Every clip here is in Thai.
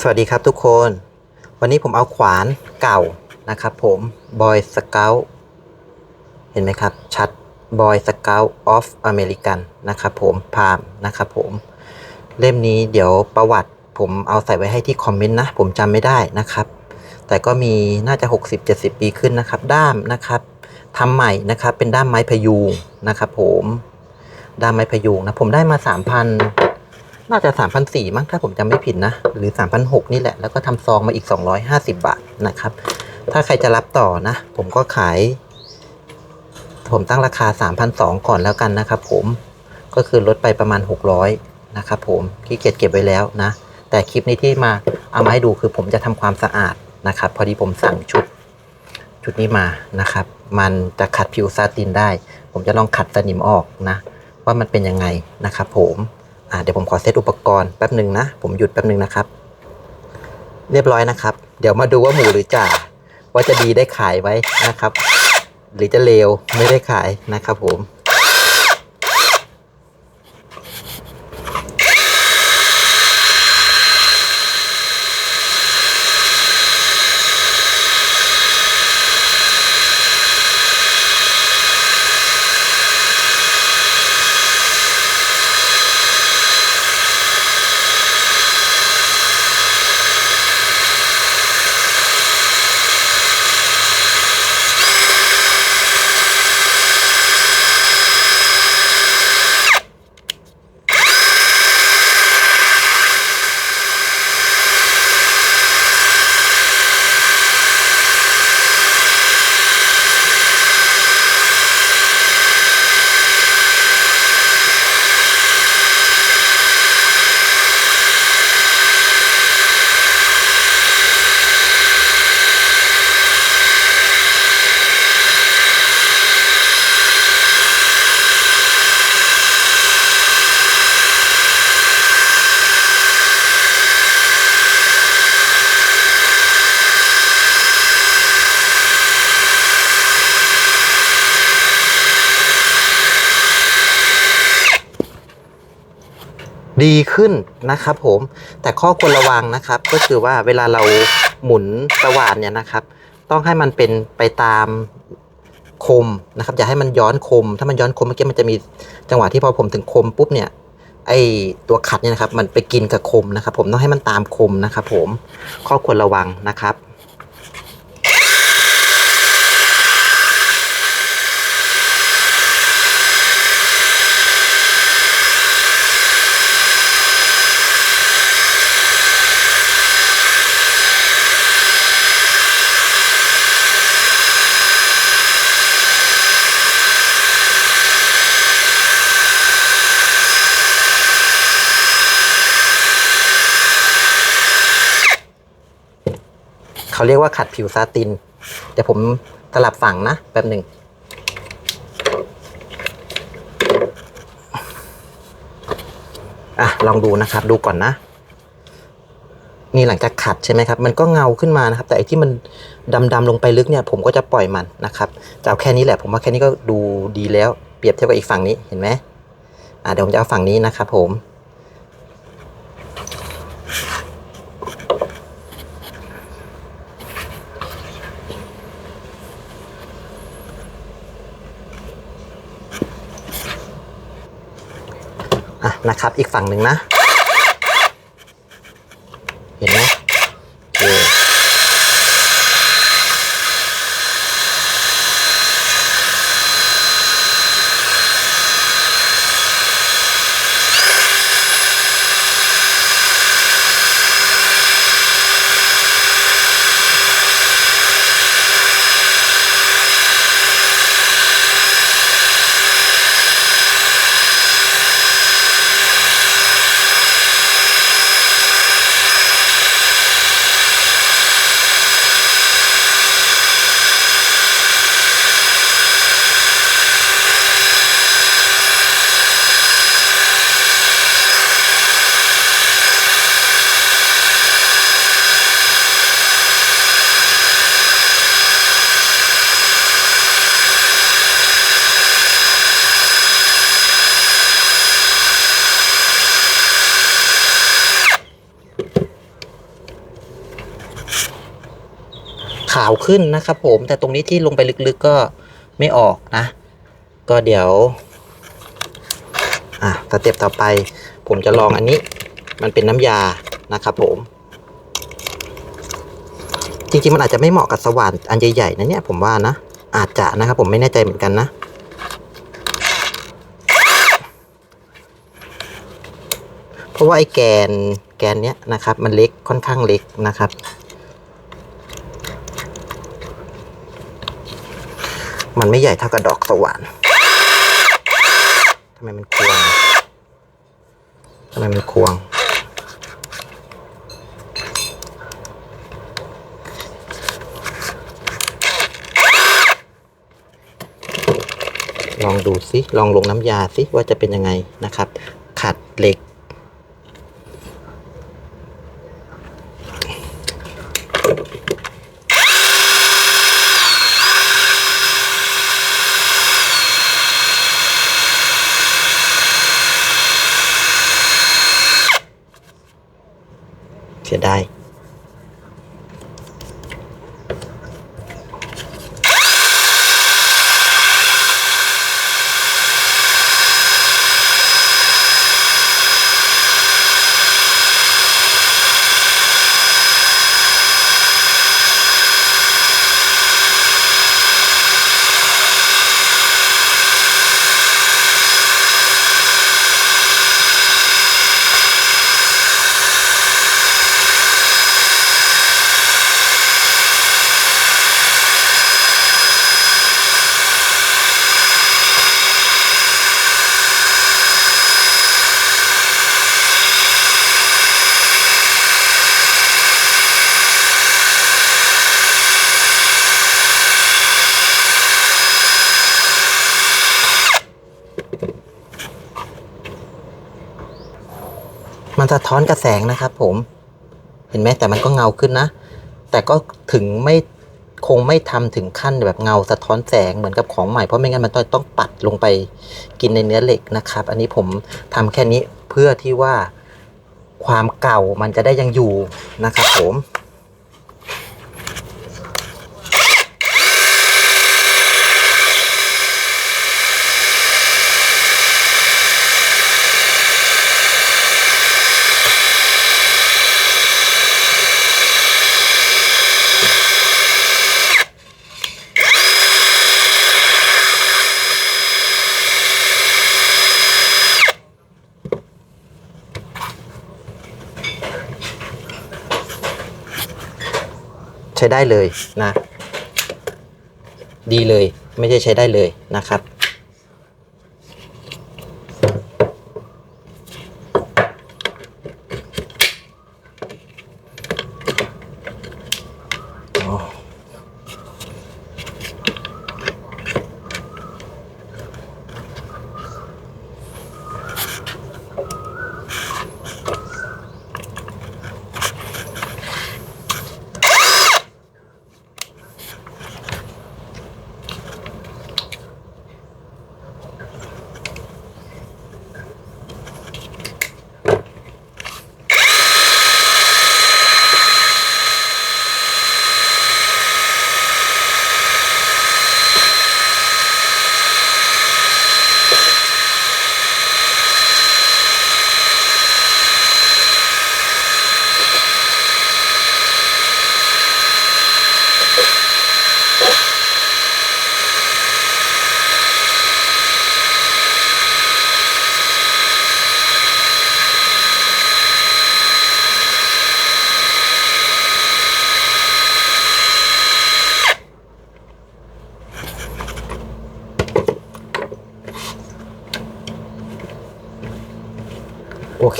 สวัสดีครับทุกคน วันนี้ผมเอาขวานเก่านะครับผมบอยสเกลเห็นไหมครับ ชัดบอยสเกลออฟอเมริกันนะครับผมพามนะครับผม เล่มนี้เดี๋ยวประวัติผมเอาใส่ไว้ให้ที่คอมเมนต์นะ ผมจำไม่ได้นะครับ แต่ก็มีน่าจะ 60-70 ปีขึ้นนะครับ ด้ามนะครับทำใหม่นะครับเป็นด้ามไม้พยุงนะครับผมด้ามไม้พยุงนะผมได้มา 3,000 น่าจะ 3,400มั้งถ้าผมจำไม่ผิดนะ หรือ 3,600 นี่แหละ แล้วก็ทำซองมาอีก 250 บาทนะครับ ถ้าใครจะรับต่อนะ ผมก็ขาย ผมตั้งราคา 3,200 ก่อนแล้วกันนะครับผมก็คือลดไปประมาณ 600 นะครับผมขี้เกียจเก็บไว้แล้วนะ แต่คลิปนี้ที่มาเอามาให้ดูคือผมจะทำความสะอาดนะครับ พอดีผมสั่งชุดชุดนี้มานะครับ มันจะขัดผิวซาตินได้ ผมจะลองขัดสนิมออกนะ ว่ามันเป็นยังไงนะครับผม อ่าเดี๋ยวผมขอเซตอุปกรณ์แป๊บหนึ่งนะ ผมหยุดแป๊บหนึ่งนะครับ เรียบร้อยนะครับ เดี๋ยวมาดูว่าหมูหรือจ่าว่าจะดีได้ขายไว้นะครับ หรือจะเลวไม่ได้ขายนะครับผม ดีขึ้นนะครับผมแต่ข้อควรระวังนะครับ ก็คือว่าเวลาเราหมุนสว่านเนี่ยนะครับ ต้องให้มันเป็นไปตามคมนะครับ อย่าให้มันย้อนคม ถ้ามันย้อนคมเมื่อกี้มันจะมีจังหวะที่พอผมถึงคมปุ๊บเนี่ยไอตัวขัดเนี่ยนะครับ มันไปกินกับคมนะครับ ผมต้องให้มันตามคมนะครับ ผมข้อควรระวังนะครับ เขาเรียกว่าขัดผิวซาติน เดี๋ยวผมสลับฝั่งนะแป๊บหนึ่งอะลองดูนะครับดูก่อนนะนี่หลังจากขัดใช่ไหมครับ มันก็เงาขึ้นมานะครับ แต่ไอ้ที่มันดำๆลงไปลึกเนี่ยผมก็จะปล่อยมันนะครับจะเอาแค่นี้แหละ ผมว่าแค่นี้ก็ดูดีแล้ว เปรียบเทียบกับอีกฝั่งนี้เห็นไหมอะเดี๋ยวผมจะเอาฝั่งนี้นะครับผม อะนะครับ อีกฝั่งหนึ่งนะ ขาวขึ้นนะครับผมแต่ตรงนี้ที่ลงไปลึกๆก็ไม่ออกนะ ก็เดี๋ยว อะสเต็ปต่อไป ผมจะลองอันนี้ มันเป็นน้ำยานะครับผม จริงๆมันอาจจะไม่เหมาะกับสว่านอันใหญ่ๆนะเนี่ยผมว่านะ อาจจะนะครับผมไม่แน่ใจเหมือนกันนะเพราะว่าไอ้แกนแกนเนี้ยนะครับ มันเล็กค่อนข้างเล็กนะครับ มันไม่ใหญ่เท่ากับดอกสว่านทำไมมันควงทำไมมันควง ลองดูซิ ลองลงน้ำยาซิว่าจะเป็นยังไงนะครับ ขัดเหล็ก เสียดาย มันสะท้อนกระแสงนะครับผม เห็นไหมแต่มันก็เงาขึ้นนะ แต่ก็ถึงไม่คงไม่ทำถึงขั้นแบบเงาสะท้อนแสงเหมือนกับของใหม่เพราะไม่งั้นมันต้องต้องปัดลงไปกินในเนื้อเหล็กนะครับ อันนี้ผมทำแค่นี้เพื่อที่ว่าความเก่ามันจะได้ยังอยู่นะครับผม ช้ได้เลยนะ ดีเลยไม่ใช่ใช้ได้เลยนะครับ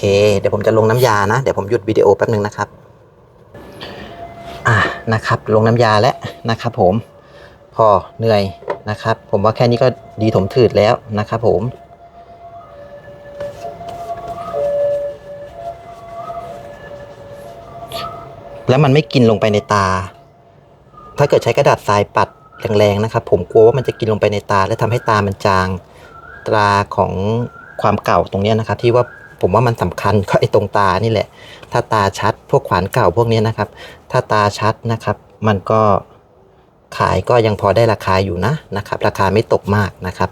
เคเดี๋ยวผมจะลงน้ำยานะ เดี๋ยวผมหยุดวิดีโอแป๊บนึงนะครับ อะนะครับ ลงน้ำยาแล้วนะครับผม พอเหนื่อยนะครับ ผมว่าแค่นี้ก็ดีถมถืดแล้วนะครับผมแล้วมันไม่กินลงไปในตา ถ้าเกิดใช้กระดาษทรายปัดแรงๆนะครับ ผมกลัวว่ามันจะกินลงไปในตา และทำให้ตามันจางตราของความเก่าตรงนี้นะครับ ที่ว่า ผมว่ามันสำคัญก็ไอ้ตรงตานี่แหละ ถ้าตาชัดพวกขวานเก่าพวกนี้นะครับ ถ้าตาชัดนะครับ มันก็ขายก็ยังพอได้ราคาอยู่นะนะครับ ราคาไม่ตกมากนะครับ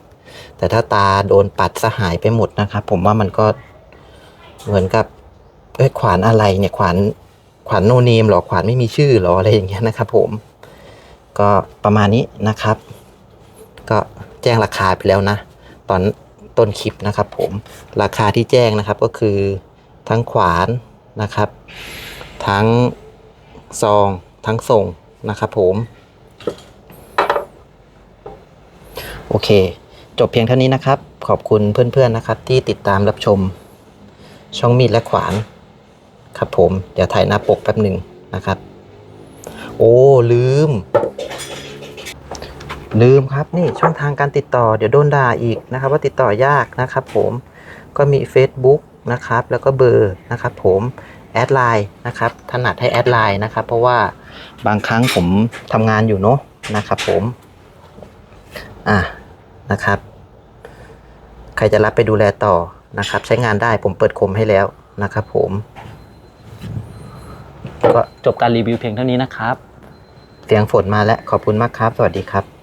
แต่ถ้าตาโดนปัดสหายไปหมดนะครับ ผมว่ามันก็เหมือนกับเอ้ยขวานอะไรเนี่ยขวานขวานโนเนมหรอขวานไม่มีชื่อหรออะไรอย่างเงี้ยนะครับ ผม ก็ประมาณนี้นะครับ ก็แจ้งราคาไปแล้วนะ ตอน ต้นคลิปนะครับผมราคาที่แจ้งนะครับก็คือทั้งขวานนะครับ ทั้งซองทั้งส่งนะครับผม โอเค จบเพียงเท่านี้นะครับ ขอบคุณเพื่อนๆนะครับที่ติดตามรับชม ช่องมีดและขวาน ครับผม เดี๋ยวถ่ายหน้าปกแป๊บหนึ่งนะครับ โอ้ ลืม ลืมครับนี่ช่องทางการติดต่อเดี๋ยวโดนด่าอีกนะครับ ว่าติดต่อยากนะครับ ผมก็มี Facebook นะครับ แล้วก็เบอร์นะครับ ผมแอดไลน์นะครับถนัดให้แอดไลน์นะครับ เพราะว่าบางครั้งผมทำงานอยู่เนาะนะครับ ผมอะนะครับ ใครจะรับไปดูแลต่อนะครับ ใช้งานได้ผมเปิดคมให้แล้วนะครับ ผมก็จบการรีวิวเพียงเท่านี้นะครับ เสียงฝนมาแล้วขอบคุณมากครับ สวัสดีครับ